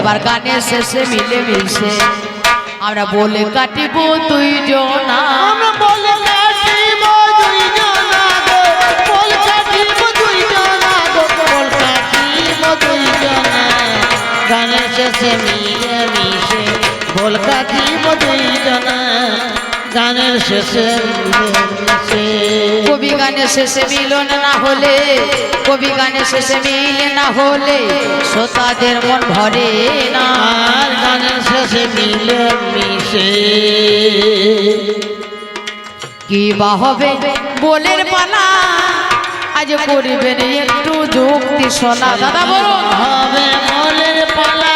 এবার গানে শেষে মিলে মিলছে আমরা বলে কাটিব দুইজনা আমরা বলে কাটিব দুইজনা গো। বল কাটিব দুইজনা গো। বল কাটিব দুইজনা গানের শেষে মিলে মিশে। বল কাটিব দুইজনা গানের শেষে কবি গানের শেষে মিলন না হলে কবি গানের শেষে মিলে না হলে শ্রোতাদের মন ভরে না। গানের শেষে মিলে মিশে। কি বা হবে বলের পালা? আজ করবেন একটু যুক্তি শোনা। দাদা বলুন। হবে মলের পালা।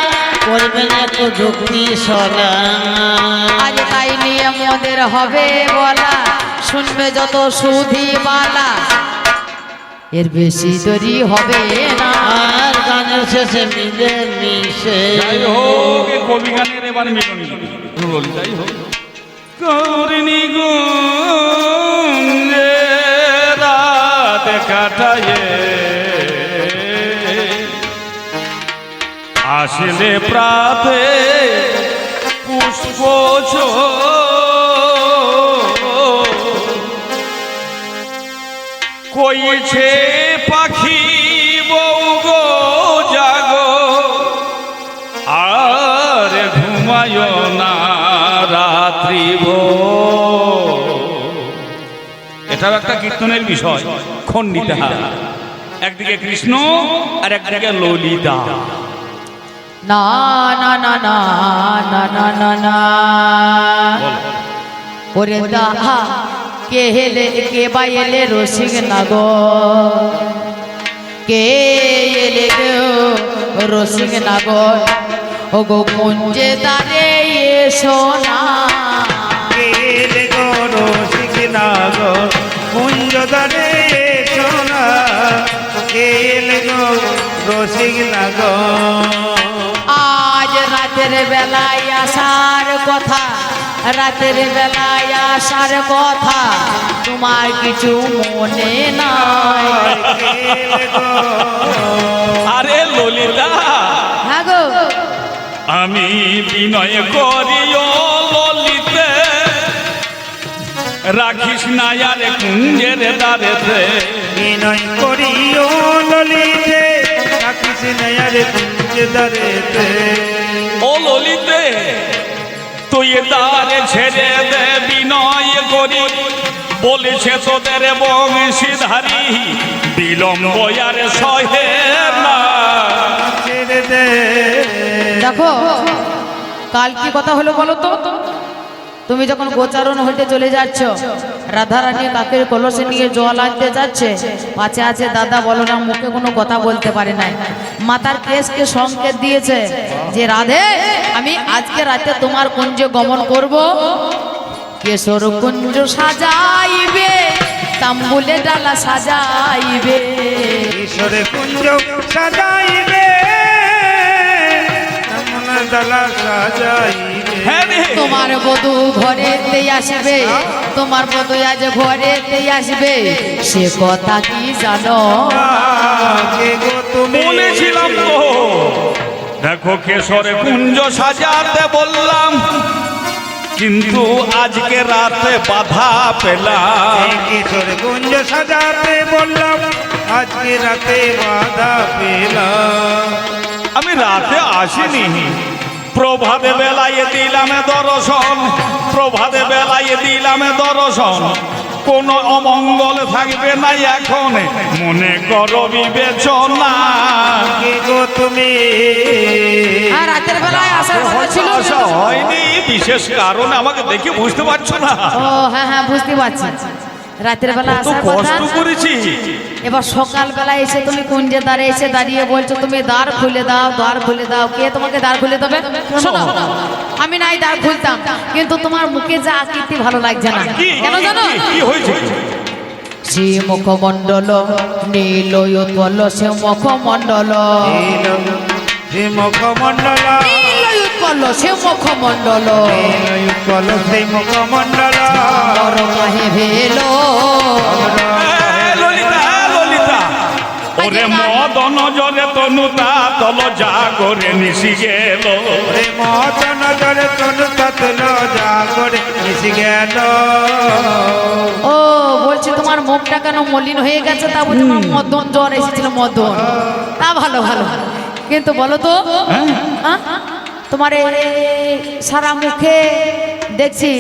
যুক্তি সলা আজ তাই নিয়ে মদের হবে বলা। শুনবে যত সুধি বালা। এর বেশি দেরি হবে না। আর গানের শেষে মিলে মিশে। যাই হোক কবি গানের এবার মিলন। বলি যাই হোক। গৌরিনী গুঞ্জে রাত কাটায়ে আসলে প্রাতে পুষ্প কইছে পাখি গো জাগো, আর ঘুমায় না রাত্রি এটাও একটা কীর্তনের বিষয় খণ্ডিতা একদিকে কৃষ্ণ আর একদিকে ললিতা। না না না না না না না না। ওরে দাহা কে হেলে কে বা এলে রসিক নাগর কে এলে গো রসিক নাগর ও গো কুঞ্জে দারে এসো না। কেলে গো রসিক নাগো? কুঞ্জদারে সোনা কেলে গো রসিক নাগো? আজ রাতের বেলায় আসার কথা রাতের বেলায় আসার কথা তোমার কিছু মনে নাই। আরে ললিতা হ্যাঁ গো। আমি বিনয় করিও ললিতে রাখিস না আরে কুঞ্জের দ্বারেতে। বিনয় করিও ললিতে রাখিস নয়ারে কুঞ্জদারেতে ও ললিতে তুই তার ছেড়ে দে বিনয় করি। বলেছে তোদের বংশীধারী বিলম্ব আর সহে না। দেখো, কাল কি কথা হলো বলো তো? তুমি যখন গোচারণ হইতে চলে যাচ্ছ, রাধারানী কাকের কলসে নিয়ে জল আনতে যাচ্ছে। পাশে আছে, দাদা, বলো না, মুখে কোনো কথা বলতে পারে নাই। মাতার কেসকে সংকেত দিয়েছে যে, রাধে, আমি আজকে রাতে তোমার কুঞ্জে গমন করব। কেশর কুঞ্জ সাজাইবে, তাম্বুলে ডালা সাজাইবে। কুঞ্জ সাজাইবে দালা সাজাইবে। তোমার বধু ঘরেতে আসবে তোমার বধু আজ ঘরেতে আসবে। সে কথা কি জানো? কে গো তুমি বলেছিলাম তো। দেখো কেশরে কুঞ্জ সাজাতে বললাম কিন্তু আজকে রাতে বাধা পেলাম। কিশোর কুঞ্জ সাজাতে বললাম আজকে রাতে বাধা পেলাম। আমি রাতে আসিনি। প্রভাতে বেলায় দিলাম দর্শন প্রভাতে বেলায় দিলাম দর্শন। কোন অমঙ্গল থাকবে না এখন মনে করো বিবেচনা। কে গো তুমি? আর রাতের বেলায় আসার কথা ছিল। হয়নি। বিশেষ কারণ আমাকে দেখে বুঝতে পারছ না। ও হ্যাঁ হ্যাঁ বুঝতে পারছি। রাতের বেলা আসার কথা। করেছি। এবার সকাল বেলা এসে তুমি কুঞ্জে দ্বারে এসে দাঁড়িয়ে বলছো তুমি দ্বার খুলে দাও দ্বার খুলে দাও। কে তোমাকে দ্বার খুলে দেবে? শোনো আমি নাই দ্বার খুলতাম কিন্তু তোমার মুখে যা আকৃতি ভালো লাগছে না। কেন জানো? কি- কি হয়েছে? শ্রী মুখমণ্ডল উৎপল সে মুখমণ্ডল। উৎপল সে মুখমণ্ডল। কল ললিতা ও ওরে মদন জরে তনুতা তল যা করে নিশি গেল। রে মত নজরে তনু ততল যা করে মিশে গেল। ও বলছি তোমার মুখটা কেন মলিন হয়ে গেছে? তা বলছি মদন জ্বর এসেছিল মদন। তা ভালো ভালো। কিন্তু বলো তো হ্যাঁ? তোমার সারা মুখে দেখছি।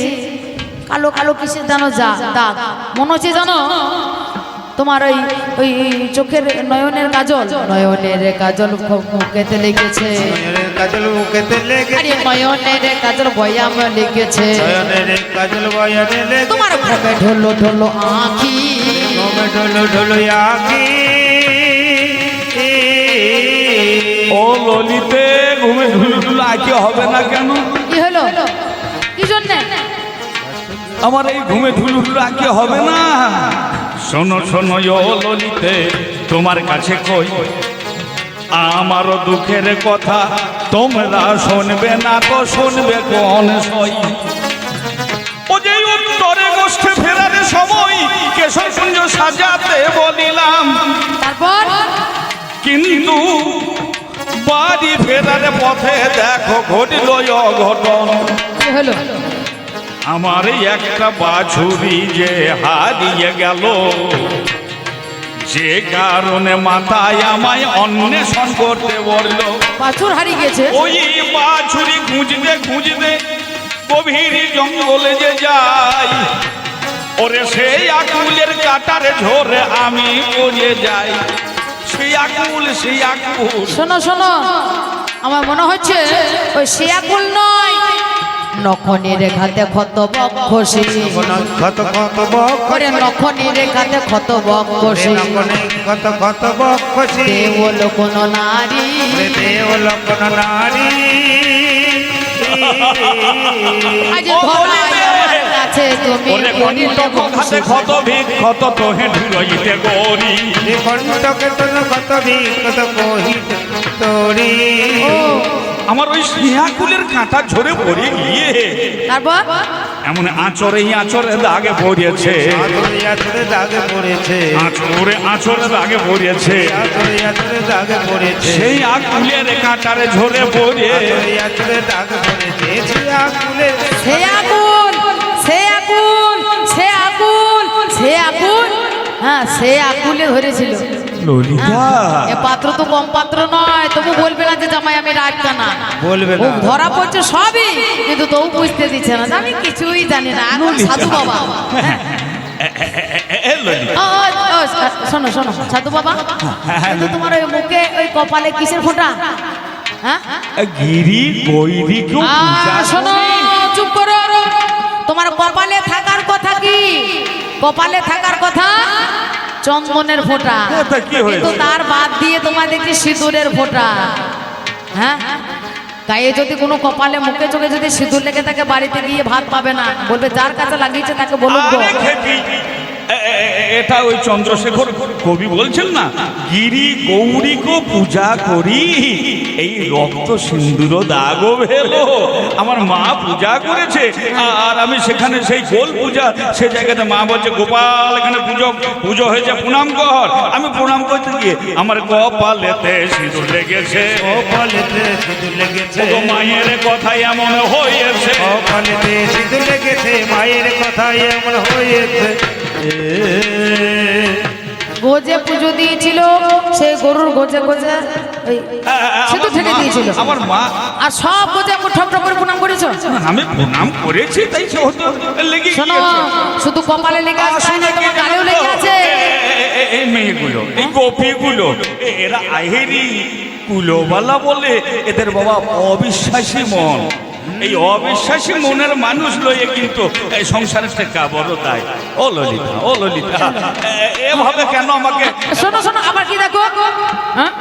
কালো কালো কিসের জানো যা দাগ? মনে হচ্ছে জানো তোমার ওই ওই চোখের নয়নের কাজল? নয়নের কাজল মুখেতে লেগেছে। নয়নের কাজল মুখেতে নয়নের কাজল বয়াম লেগেছে। নয়নের কাজল তোমার ঘরে ঢোলো ঢোলো আঁখি। ঢোলো ঢোলো আঁকি ও ললিতে ঘুমে ঢুলু আঁকি হবে না কেন? কি হলো? কি জন্যে? আমার এই ঘুমে ঢুলু আঁকি হবে না? শোনো শোনো ও ললিতে তোমার কাছে কই? আমারও দুঃখের কথা তোমরা শুনবে না তো শুনবে কোন সই? ও যে উত্তরে গোষ্ঠে ফেরার সময় কেশরকুঞ্জ সাজাতে বলিলাম তারপর? কিন্তু বাড়ি ফেরার পথে দেখো ঘটিল অঘটন আমার একটা বাছুরি যে হারিয়ে গেল। যে কারণে মাথায় আমায় অন্বেষণ করতে বলল বাছুর হারিয়ে গেছে ওই বাছুরি খুঁজতে খুঁজতে গভীর জঙ্গলে যে যাই ওরে সেই আকুলের কাটারে ঝোরে আমি পড়ে যাই। সেই আকুল সেই আকুল শোনো শোনো। আমার মনে হচ্ছে ওই শিয়াকুল নয়। নখনি রেখাতে ক্ষত বক্ষসি। ক্ষত ক্ষত বক করে নখনি রেখাতে ক্ষত বক্ষসি। ক্ষত ক্ষত বক্ষসি। দেবল কোন নারী। দেব লক্ষণ নারী। আজ আমার কাছে তুমি ক্ষত ভিক ক্ষত তোহে ঢুরইতে গরি। তোর তোরি। আমার ওই সিয়াকুলের কাঁটা ঝরে পড়ে গিয়ে। তারপর? এমন আঁচড়ে আঁচড়ে দাগে পড়েছে। আতরে আতরে দাগে পড়েছে। দাগে দাগে সেই আকুলের কাঁটারে ঝরে পড়ে। আতরে দাগে পড়েছে। সে আকুলে সে আকুল সে আকুলে ধরেছিল। পাত্র তো কম পাত্র নয় তবু বলবে না যে জামাই আমি রাখতা না। বলবে না। ধরা পড়ছে সবই কিন্তু তবু বুঝতে দিচ্ছে না আমি কিছুই জানি না সাধু বাবা। হ্যাঁ। শোনো শোনো সাধু বাবা কিন্তু তোমার ওই মুখে ওই কপালে কিসের ফোঁটা? হ্যাঁ? গিরি গৈরি শোনো চুপ করো। তোমার কপালে থাকার কথা কি? কপালে থাকার কথা? চন্দনের ফোঁটা? কিন্তু তার বাদ দিয়ে তোমার দেখি সিঁদুরের ফোঁটা। হ্যাঁ? গায়ে যদি কোনো কপালে মুখে চোখে যদি সিঁদুর লেগে থাকে বাড়িতে গিয়ে ভাত পাবে না। বলবে যার কাছে লাগিয়েছে তাকে বলুন এটা ওই চন্দ্রশেখর কবি বলছেন না গিরি গৌরীকে পূজা করি এই রক্ত সিন্দুর দাগো ভেলো। আমার মা পূজা করেছে আর আমি সেখানে সেই গোল পূজা সে জায়গাতে মা বলছে গোপাল এখানে পুজো পুজো হয়েছে প্রণাম কর। আমি প্রণাম করতে গিয়ে আমার কপালেতে সিঁদুর লেগেছে। কপালেতে সিঁদুর লেগেছে। ও মায়ের কথাই এমন হয়েছে। কপালেতে সিঁদুর লেগেছে মায়ের কথা এমন হয়েছে। গোজে পুজো দিয়েছিল সেই গরুর গোজে গোজে ওই সিঁদুর দিয়েছিল। আমার মা আর সব গোজে ঠপ ঠপ করে প্রণাম করেছ? আমি প্রণাম করেছি তাই সে হতো লেগে শোনো শুধু কপালে লেগে আছে না, তোমার গালেও লেগে আছে। এ- এ- এই মেয়েগুলো এই গোপীগুলো এরা আহেরি কুলোবালা বলে এদের বাবা অবিশ্বাসী মন। এই অবিশ্বাসী মনের মানুষ লয়ে কিন্তু এই সংসারের থেকে বড় তাই। ও ললিতা ও ললিতা এভাবে কেন আমাকে শোনো শোনো আবার কি দেখো? হ্যাঁ?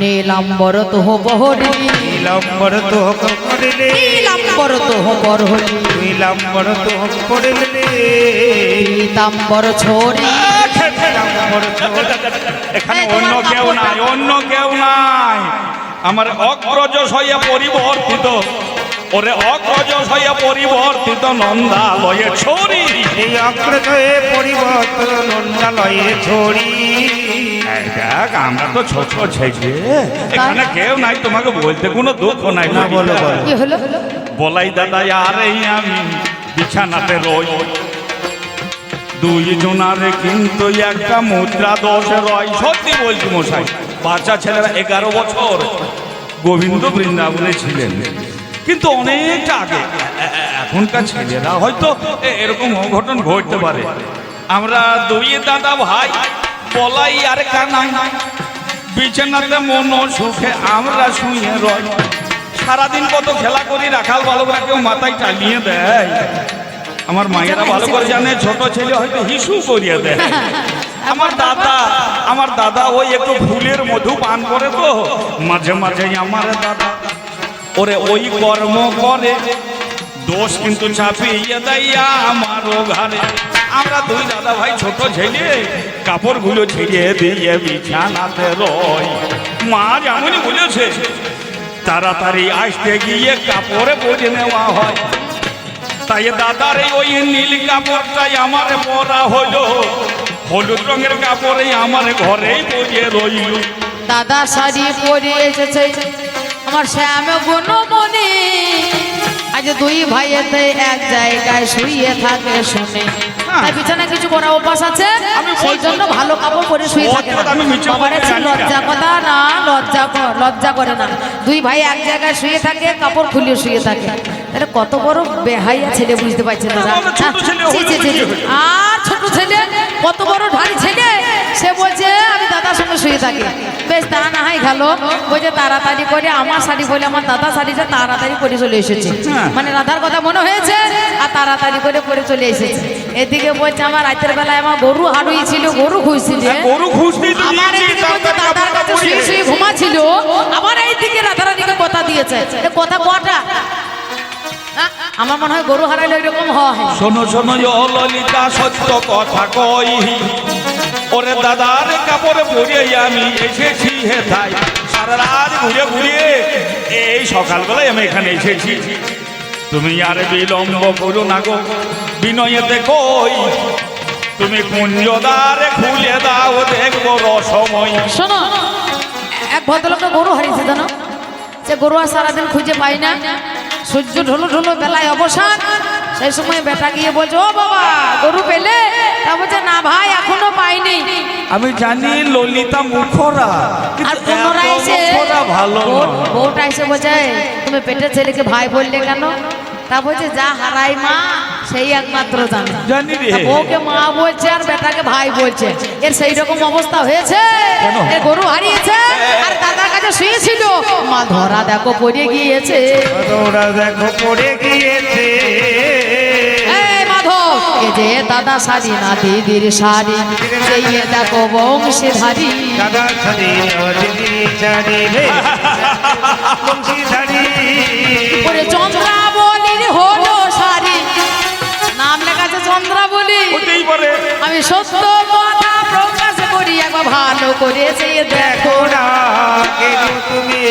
নীলাম্বর তোহ বহরি। নীলাম্বর তো করিলে নীলাম্বর তোহ বরহরি। নীলাম্বর তো করিলে ছোরি নীলাম্বর ছোট এখানে অন্য কেউ নাই অন্য কেউ নাই। আমার অগ্রজ হইয়া পরিবর্তিত। ওরে অগ্রজ হয়ে পরিবর্তিত নন্দালয়ে ছড়ি। এই অগ্রজ হয়ে পরিবর্তন নন্দালয়ে ছড়ি। দেখ আমরা তো ছোট ছেলে। এখানে কেউ নাই তোমাকে বলতে কোনো দুঃখ নাই। না, বলো, বলাই দাদা আর আমি বিছানাতে রই। দুই জনারে কিন্তু একটা মুদ্রা দোষ রয়। সত্যি বলছি মশাই বাচ্চা ছেলেরা এগারো বছর গোবিন্দ বৃন্দাবনে ছিলেন। কিন্তু অনেকটা আগে। এখনকার ছেলেরা হয়তো এরকম অঘটন ঘটতে পারে। আমরা দুই দাদা ভাই, বলাই আর কানাই বিছানাতে মন সুখে আমরা শুয়ে রই। সারাদিন কত খেলা করি, রাখাল বালকরা কেউ মাথায় টালিয়ে দেয়। আমার মায়েরা ভালো করে জানে, ছোট ছেলে হয়তো হিসু করিয়ে দেয়। আমার দাদা আমার দাদা ওই একটু ফুলের মধু পান করে তো। মাঝে মাঝে আমার দাদা ওরে ওই কর্ম করে। দোষ কিন্তু চাপিয়ে দেয় আমারও ঘরে। আমরা দুই দাদা ভাই ছোট ছেলে, কাপড়গুলো ছিঁড়ে দিয়ে বিছানাতে রয় মা যেমনই বলেছে, তাড়াতাড়ি আসতে গিয়ে কাপড়ে পরে নেওয়া হয়। তাই দাদার ওই নীল কাপড়টাই আমার পরা হলো। হলুদ রঙের কাপড়ে আমার ঘরেই পরিয়ে রইল। দাদা শাড়ি পরে এসেছে। আমার শ্যাম গুণমণি আজ দুই ভাইয়েতে এক জায়গায় শুয়ে থাকে শুনে। তাই বিছানা কিছু করা অভ্যাস আছে? সেই জন্য ভালো কাপড় পরে শুয়ে থাকে না। লজ্জা কথা না লজ্জা লজ্জা করে না। দুই ভাই এক জায়গায় শুয়ে থাকে কাপড় খুলে শুয়ে থাকে। তাহলে কত বড় বেহাইয়া ছেলে বুঝতে পারছেন দাদা আমাদের ছোট ছেলে ছি, ছি, ছি, ছি। হলে আর ছোট ছেলে কত বড় ঢাড়ি ছেলে? সে বলছে আমি দাদার সঙ্গে শুয়ে থাকি। বেশ তা না হয় গেলো। বলছে তাড়াতাড়ি করে আমার শাড়ি বলে আমার দাদা শাড়িটা তাড়াতাড়ি করে চলে এসেছে। হ্যাঁ। মানে রাধার কথা মনে হয়েছে আর তাড়াতাড়ি করে পরে চলে এসেছে। এদিকে বলছে আমার রাতের বেলায় আমার গরু হাড়ুই ছিল গরু খুঁজছিল। আমার দাদার কাছে শুয়ে। শুয়ে ঘুমাচ্ছিল। আবার এইদিকে রাধারানীকে কথা দিয়েছে এ কথা কটা? হ্যাঁ? আমার মনে হয় গরু হারাইলে এরকম হয়। শোনো শোনো ললিতা সত্য কথা কই। ওরে দাদার কাপড়ে পরে আমি এসেছি হে তাই সারা রাত ঘুরে ঘুরে এই সকালবেলায় আমি এখানে এসেছি। তুমি আর বিলম্ব করো না গো বিনয়েতে কই তুমি কুঞ্জদারে খুলে দাও দেখব রসময়। শোনো, এক ভদ্রলোকটা গরু হারিয়েছে, জানো? সে গরু আর সারাদিন খুঁজে পাই না। সূর্য ঢলো ঢলো বেলায় অবসান। সেই সময় বেটা গিয়ে বলছে ও বাবা গরু পেলে? তা বলছে না ভাই এখনও পাইনি। আমি জানি ললিতা মুখরা আর পুনরায় এসে ভালো। বউটা এসে বলছে তুমি পেটের ছেলেকে ভাই বললে কেন? তা বলছে যা হারাই মা সেই একমাত্র জানে। জানি রে। বউকে মা বলছে আর বেটাকে ভাই বলছে। এর সেই রকম অবস্থা হয়েছে। কেন? গরু হারিয়েছে আর দাদার কাছে শুয়েছিল। মা ধরা দেখো পড়ে গিয়েছে। ওরা দেখো পড়ে গিয়েছে। এই মাধব এ যে দাদা শাড়ি না দিদির শাড়ি সেই দেখো বংশীধারী দাদা ছাড়ি দিদি ছাড়ি রে। বংশী চন্দ্রাবলী হতেই পারে আমি সত্য কথা প্রকাশ করি একবার ভালো করেছে এ দেখো না তুমি।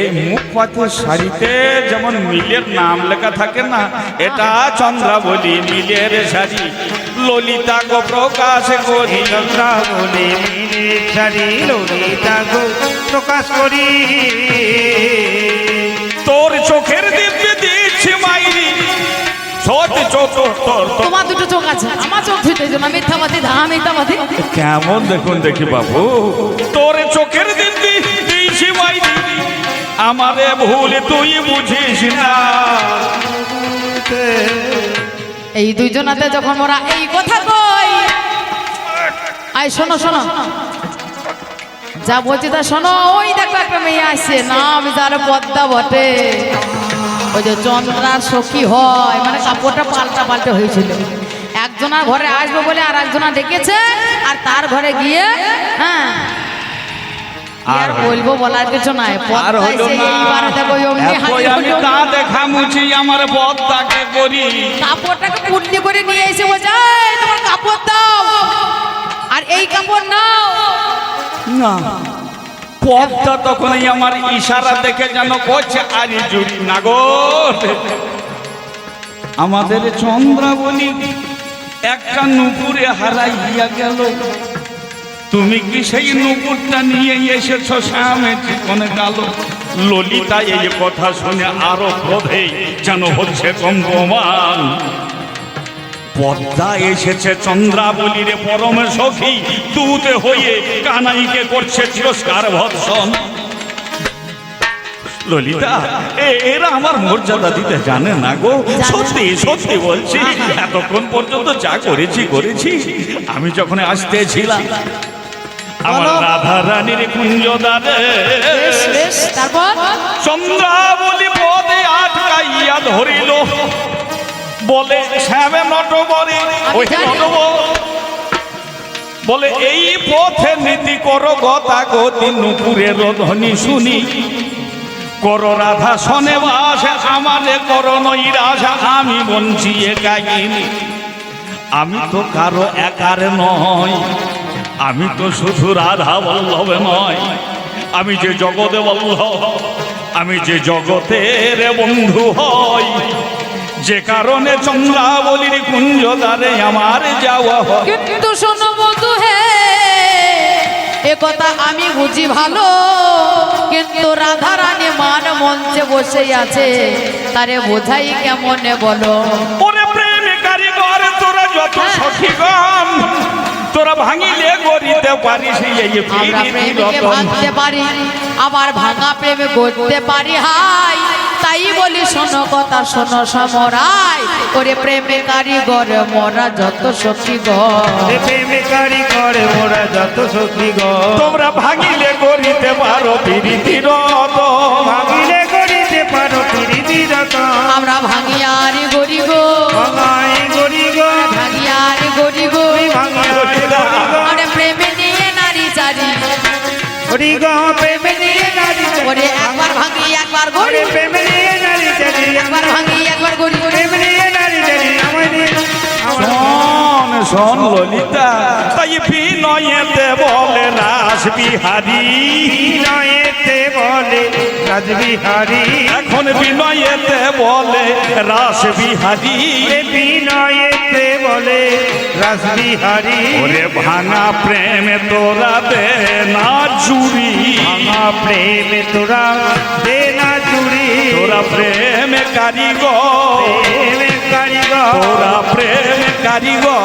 এই মুখ শাড়িতে যেমন মিলের নাম লেখা থাকে না এটা চন্দ্রাবলী মিলের শাড়ি ললিতা গো প্রকাশ করি। চন্দ্রা বলে মিলে ছাড়ি ললিতা গো প্রকাশ করি। তোর চোখের দিব্যে দিচ্ছি মাইরি। তোমার দুটো চোখ আছে আমার চোখ ধুতে না মিথ্যাবাদী ধা মিথ্যাবাদী কেমন দেখুন দেখি বাবু তোর চোখের মাইরি আমারে ভুল তুই বুঝিস না। এই দুইজনাতে যখন ওরা এই কথা কই আই শোনো শোনো। যা বলছি তা শোনো ওই দেখো একটা মেয়ে আসছে না আমি তার পদ্মা বটে। ওই যে চন্দ্রার সখী হয় মানে কাপড়টা পাল্টা পাল্টা হয়েছিল। একজনার ঘরে আসবে বলে আর একজনা ডেকেছে আর তার ঘরে গিয়ে হ্যাঁ। আর বলব বলার কিছু নাই আর না। দেখো মুছি আমার করি। কাপড়টাকে পুটলি করে নিয়ে এসে বলছে "এই, তোমার কাপড় দাও। আর এই কাপড় নাও। না। পথটা তখনই আমার ইশারা দেখে যেন করছে আরে জুড়ি নাগর আমাদের চন্দ্রাবলী একটা নুপুরে হারাইয়া গেল। তুমি কি সেই নুপুরটা নিয়ে এসেছ শ্যামে? চিকনে গেল। ললিতা এই কথা শুনে আরও ক্রোধে যেন হচ্ছে কম্পমান। পদ্মা এসেছে চন্দ্রাবলীর পরম সখী দূতে হয়ে কানাইকে করছে তিরস্কার ভৎসন। ললিতা এ- এরা আমার মর্যাদা দিতে জানে না গো। সত্যি সত্যি বলছি এতক্ষণ পর্যন্ত যা করেছি করেছি। আমি যখন আসতেছিলাম আমার। রাধা রানীর কুঞ্জদারে চন্দ্রাবলী পদে আটকাইয়া ধরিল। বলে, শ্যামে নটবরে ওই জানি। বলে, এই পথে নীতি কর গতা গতি নুপুরের ধ্বনি শুনি। কর রাধা শনে বাস, আমারে কর নৈরাস আমি বঞ্চিয়ে গাইনি আমি তো কারও একার নয় আমি তো শুধু রাধা বল্লভে নয় আমি যে জগতে বল্লভ, আমি যে জগতের বন্ধু হই। যে কারণে চন্দ্রাবলীর কুঞ্জদারে আমার যাওয়া হয়। কিন্তু শোনো বধু হে এ কথা আমি বুঝি ভালো। কিন্তু রাধা রানী মান মঞ্চে বসে আছে তারে বোঝাই কেমনে বলো? ওরে প্রেমে কারিগর তোরা যত সখীগণ তোরা ভাঙিলে গড়িতে পারিস এই আমরা প্রেমকে ভাঙতে পারি আবার ভাঙা প্রেমে করতে পারি হাই। তাই বলি শোনো কথা শোনো সমরাই। ওরে প্রেমে কারিগর মরা যত সখী এ প্রেমিকারি করে মোরা যত সখী গ। তোমরা ভাঙিলে গড়িতে পারো পীড়িতি রতন ভাঙিলে করিতে পারো প্রীতি রত। আমরা ভাঙিয়ারি গরি গো। ভাঙাই গরি গ। ভাঙিয়ারি গরি গো। ভাঙাই গরি গ। ওরে প্রেমে নিয়ে নারী চারি। হরি গ প্রেমে নিয়ে ওরে একবার ভাঙি একবার গড়ি প্রেমে নিয়ে নারী একবার ভাঙি একবার গরি শোন ললিতা তাই বিনয়েতে বলে রাস বিহারী বিনয়েতে বলে রাজবিহারী এখন বিনয়েতে বলে রাস বিহারী এ বিনয়েতে বলে রাজবিহারী ওরে ভাঙা প্রেমে তোরা দে না জুড়ি। ভাঙা প্রেমে তোরা দে না চুরি তোরা প্রেম কারিগর। প্রেমে কারিগর। তোরা প্রেমে কারিগর।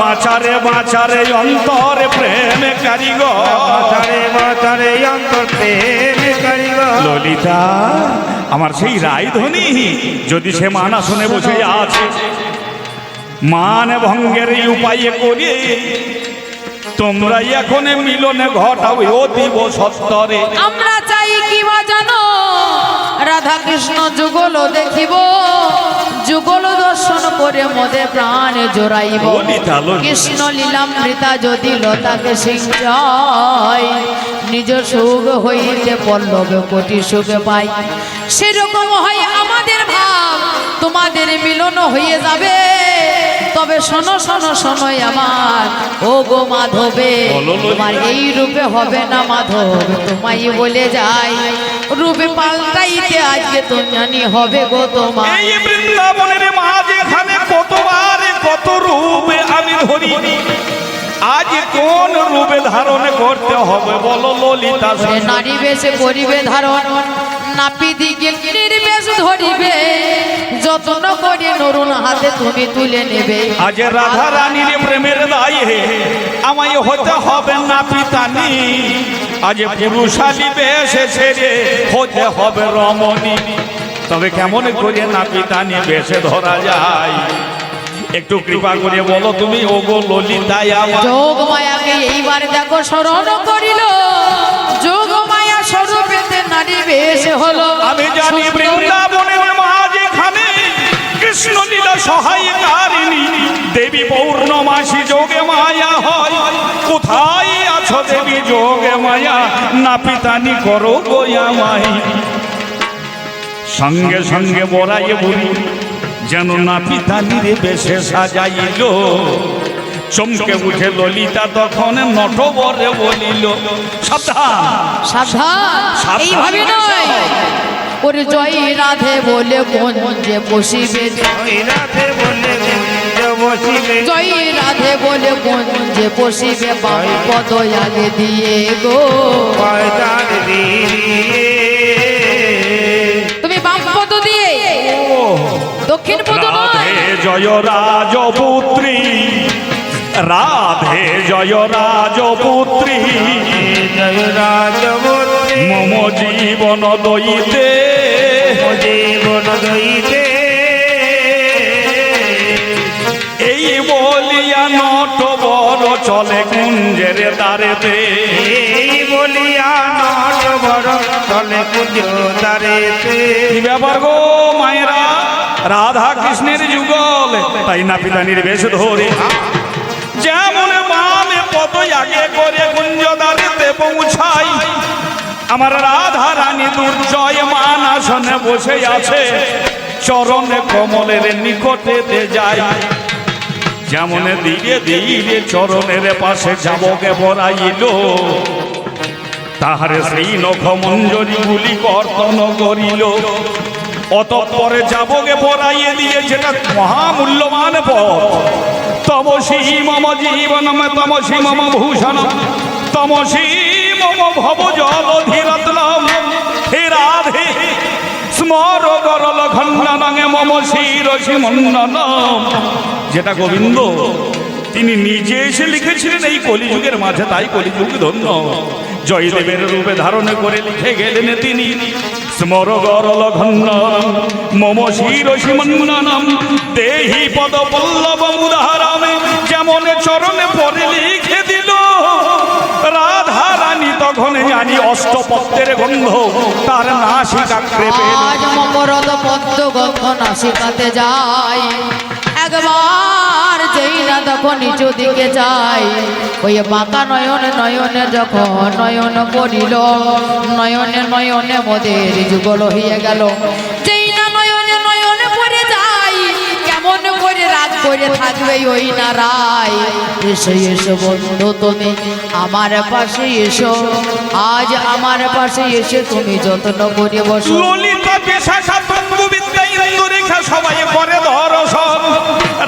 বাঁচারে বাঁচারে অন্তরে প্রেমে কারিগর। বছরে বছরে অন্তর প্রেমে কারিগর। ললিতা আমার সেই রায়ধনী যদি সে মানা শুনে বসে আছে মান ভঙ্গের এই উপায়ে করে তোমরা এখন মিলনে ঘটাও অতীব সত্তরে আমরা রাধা কৃষ্ণ যুগল দেখিব যুগল দর্শন করে মদে প্রাণ জোড়াইব। কৃষ্ণ লীলামৃতা যদি লতাকে সিংহ নিজ সুখ হইতে পল্লব কোটি সুখ পাই। সেরকম হয় আমাদের ভাব তোমাদের মিলন হয়ে যাবে। তবে শোনো শোনো শোনো আমার। ও গো মাধবে তোমার এই রূপে হবে না মাধব তোমায় বলে যাই। রূপে পাল্টাইতে আজকে তো জানি হবে গো তোমার এই বৃন্দাবনের মাঝ এখানে কতবার কত রূপে আমি ধরি আজ কোন রূপে ধারণ করতে হবে বলো ললিতা নারী বেশে করিবে ধারণ। নাপি দিকে নির্বেশ ধরিবে। যত্ন করে নরুন হাতে তুমি তুলে নেবে। আজ রাধা রানীর প্রেমের দায়ে আমায় হতে হবে না পিতানি। আজ পুরুষালী বেশে ছেড়ে হতে হবে রমণী। তবে কেমন করে না পিতানি বেশে ধরা যায়। একটু কৃপা করে বলো তুমি ও গো ললিতায় যোগ মায়াকে এইবার দেখো স্মরণ করিল। নারী বেশ হলো। আমি জানি বৃন্দাবনের মাঝ এখানে কৃষ্ণ লীলা সহায়কারিণী। দেবী পৌর্ণমাসী যোগে মায়া হয়। কোথায় আছো দেবী যোগে মায়া? না পিতানি করো গোয়া মাই সঙ্গে সঙ্গে বরাই বলি যেন না পিতানির বেশে সাজাইল। চমকে উঠে ললিতা তখন নটবরে বলিল সাবধান। সাবধান। এইভাবে নয়। ওরে জয় রাধে বলে কুঞ্জে বসিবে। ওই রাতে বলে বসিবে। জয় রাধে বলে বসিবে বাম পদ আগে দিয়ে গো। তুমি বাম পদ দিয়ে। দক্ষিণ পদ রাধে নয়। জয় রাজপুত্রী। রাধে জয় রাজপুত্রী। জয় রাজবতী মম জীবন দইতে। জীবন দইতে এই বলিয়া নট বড় চলে কুঞ্জের দ্বারেতে। এই বলিয়া নট বড় চলে কুঞ্জ দাঁড়েতে কি ব্যাপার গো মায়েরা? রাধা কৃষ্ণের যুগল। তাই না পিতানির বেশ ধরে। পদ আগে করে কুঞ্জ দ্বারেতে পৌঁছাই। আমার রাধা রানী দুর্জয় মান আসনে বসে আছে। চরণে কমলের নিকটেতে যায় যেমন ধীরে ধীরে চরণের পাশে যাব যাবকে পড়াইল তাহারে সেই নখ মঞ্জরি গুলি কর্তন করিল। অতঃপরে যাবকে পড়াইয়ে দিয়ে যেটা মহামূল্যবান পথ। তমসি মম জীবনম তমসি মম ভূষণ তমসি মম ভব জল হে রাধে, স্মর গরল খণ্ডনাঙে মম শিরসি মণ্ডনম যেটা গোবিন্দ, তিনি নিজে এসে লিখেছিলেন এই কলিযুগের মাঝে, তাই কলিযুগ ধন্য। জয়দেবের রূপে ধারণ করে লিখে গেলেন তিনি। স্মর গরল ঘন্ন মম শির মণ্ডনম দেহি পদ পল্লব উদাহরণে যেমন চরণে পরে লিখে দিল। রাধা রানী তখন জানি অষ্টপত্রের গন্ধ, তার নাসিকা পেল। আজ মকরদ পদ্ম গন্ধ নাসিকাতে যায়। একবার যেই না তখন নিচু দিকে যাই ওই মাতা নয়ন, নয়নে যখন নয়ন করিল, নয়নে নয়নে মোদের যুগল হইয়া গেল। যেই করে থাকবে ওই না রায় এসো এসো বন্ধু তুমি আমার পাশে এসো। আজ আমার পাশে এসে তুমি যত্ন করে বসো। ললিতা পেশাখা তম্বু বিদ্যা ইন্দুরেখা সবাই করে দর্শন।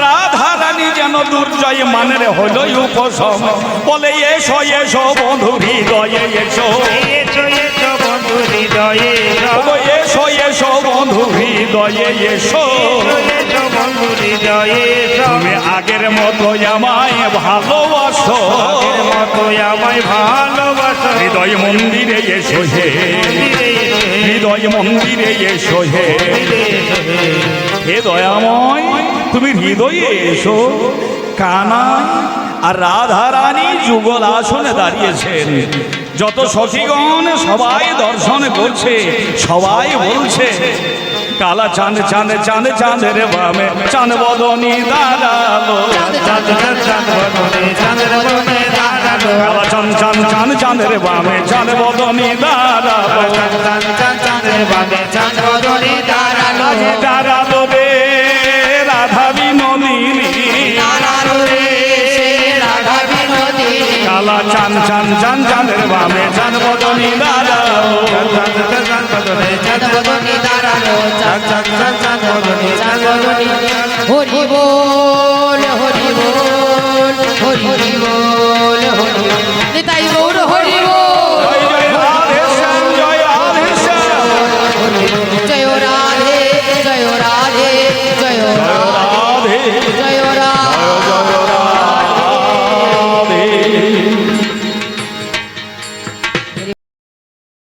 রাধা রানী যেন দুর্জয় মানের হইল উপশম। বলে এসো এসো বন্ধু হৃদয়ে এসো। এসো এসো বন্ধু হৃদয়ে এসো এসো বন্ধু হৃদয়ে এসো। মতো আমায় ভালোবাসো। আগের মতো আমায় ভালোবাসো। হৃদয় মন্দিরে এসো হে। হৃদয় মন্দিরে এসো হে। হে দয়াময় তুমি হৃদয়ে এসো। কানা আর রাধা রানী যুগল আসনে দাঁড়িয়েছেন। যত সখীগণ সবাই দর্শন করছে সবাই বলছে কালা চাঁদ চাঁদ চাঁদ চাঁদের বামে চাঁদ বদনি দাঁড়াল কালা চাঁদ চাঁদ চাঁদ চাঁদের বামে চাঁদ বদনি দাঁড়াল দাঁড়াল রে রাধা বিনোদিনী কালা চান চান চান চাঁদের বামে চাঁদ বদনি দাঁড়াল চাঁদ বদনে হরি বল হরি বল হরি বল হরি বল নিতাই গো